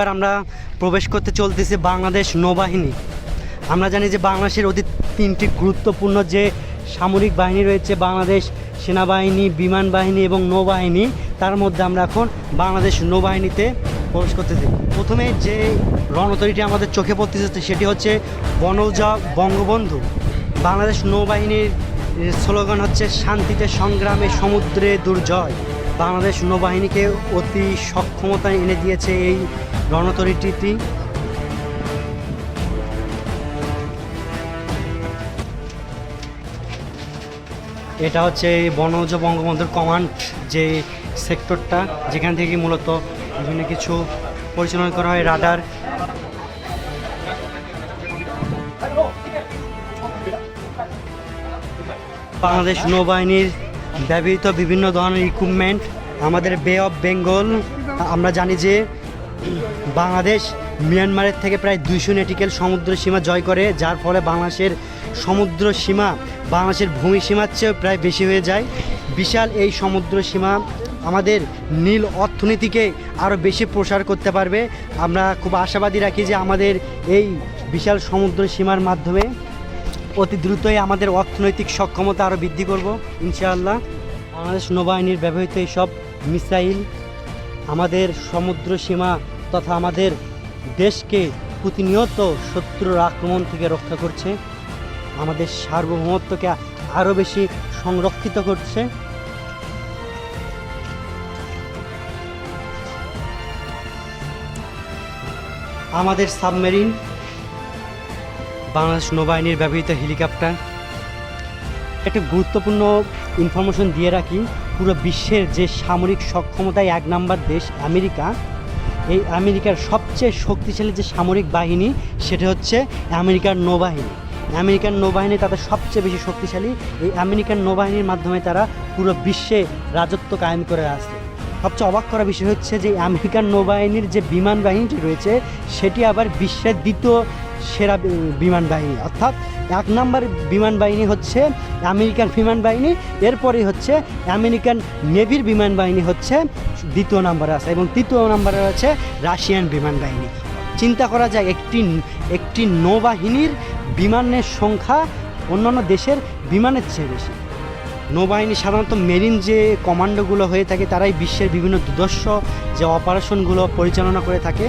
এবার আমরা প্রবেশ করতে চলতেছি বাংলাদেশ নৌবাহিনী। আমরা জানি যে বাংলাদেশের অতি তিনটি গুরুত্বপূর্ণ যে সামরিক বাহিনী রয়েছে, বাংলাদেশ সেনাবাহিনী, বিমান বাহিনী এবং নৌবাহিনী, তার মধ্যে আমরা এখন বাংলাদেশ নৌবাহিনীতে প্রবেশ করতেছি। প্রথমে যে রণতরীটি আমাদের চোখে পড়তেছে সেটি হচ্ছে বনৌজা বঙ্গবন্ধু। বাংলাদেশ নৌবাহিনীর স্লোগান হচ্ছে, শান্তিতে সংগ্রামে সমুদ্রে দুর্জয়। বাংলাদেশ নৌবাহিনীকে অতি সক্ষমতা এনে দিয়েছে এই রণতরীটি এটা হচ্ছে বনজ বঙ্গবন্ধুর কমান্ড যে সেক্টরটা, যেখান থেকে মূলত বিভিন্ন কিছু পরিচালনা করা হয়, রাডার। বাংলাদেশ নৌবাহিনীর ব্যবহৃত বিভিন্ন ধরনের ইকুইপমেন্ট আমাদের বে অফ বেঙ্গল আমরা জানি যে বাংলাদেশ মিয়ানমারের থেকে প্রায় দুইশো নেটিক্যাল সমুদ্র সীমা জয় করে, যার ফলে বাংলাদেশের সমুদ্র সীমা বাংলাদেশের ভূমি সীমার চেয়েও প্রায় বেশি হয়ে যায়। বিশাল এই সমুদ্র সীমা আমাদের নীল অর্থনীতিকে আরও বেশি প্রসার করতে পারবে। আমরা খুব আশাবাদী রাখি যে আমাদের এই বিশাল সমুদ্র সীমার মাধ্যমে অতি দ্রুতই আমাদের অর্থনৈতিক সক্ষমতা আরও বৃদ্ধি করব, ইনশাআল্লাহ। বাংলাদেশ নৌবাহিনীর ব্যবহৃত এইসব মিসাইল আমাদের সমুদ্র সীমা তথা আমাদের দেশকে প্রতিনিয়ত শত্রুর আক্রমণ থেকে রক্ষা করছে, আমাদের সার্বভৌমত্বকে আরও বেশি সংরক্ষিত করছে। আমাদের সাবমেরিন বাংলাদেশ নৌবাহিনীর ব্যবহৃত হেলিকপ্টার। একটা গুরুত্বপূর্ণ ইনফরমেশন দিয়ে রাখি, পুরো বিশ্বের যে সামরিক সক্ষমতায় এক নাম্বার দেশ, আমেরিকা, এই আমেরিকার সবচেয়ে শক্তিশালী যে সামরিক বাহিনী, সেটা হচ্ছে আমেরিকার নৌবাহিনী। আমেরিকান নৌবাহিনী তাদের সবচেয়ে বেশি শক্তিশালী। এই আমেরিকান নৌবাহিনীর মাধ্যমে তারা পুরো বিশ্বে রাজত্ব কায়েম করে আসছে। সবচেয়ে অবাক করা বিষয় হচ্ছে যে আমেরিকান নৌবাহিনীর যে বিমান বাহিনীটি রয়েছে, সেটি আবার বিশ্বের দ্বিতীয় সেরা বিমান বাহিনী। অর্থাৎ এক নম্বর বিমান বাহিনী হচ্ছে আমেরিকান বিমান বাহিনী এরপরে হচ্ছে আমেরিকান নেভির বিমান বাহিনী হচ্ছে দ্বিতীয় নম্বরে আছে এবং তৃতীয় নম্বরে আছে রাশিয়ান বিমান বাহিনী। চিন্তা করা যায়, একটি একটি নৌবাহিনীর বিমানের সংখ্যা অন্যান্য দেশের বিমানের চেয়ে বেশি। নৌবাহিনী সাধারণত মেরিন যে কমান্ডোগুলো হয়ে থাকে, তারাই বিশ্বের বিভিন্ন দুর্দর্শ যে অপারেশনগুলো পরিচালনা করে থাকে।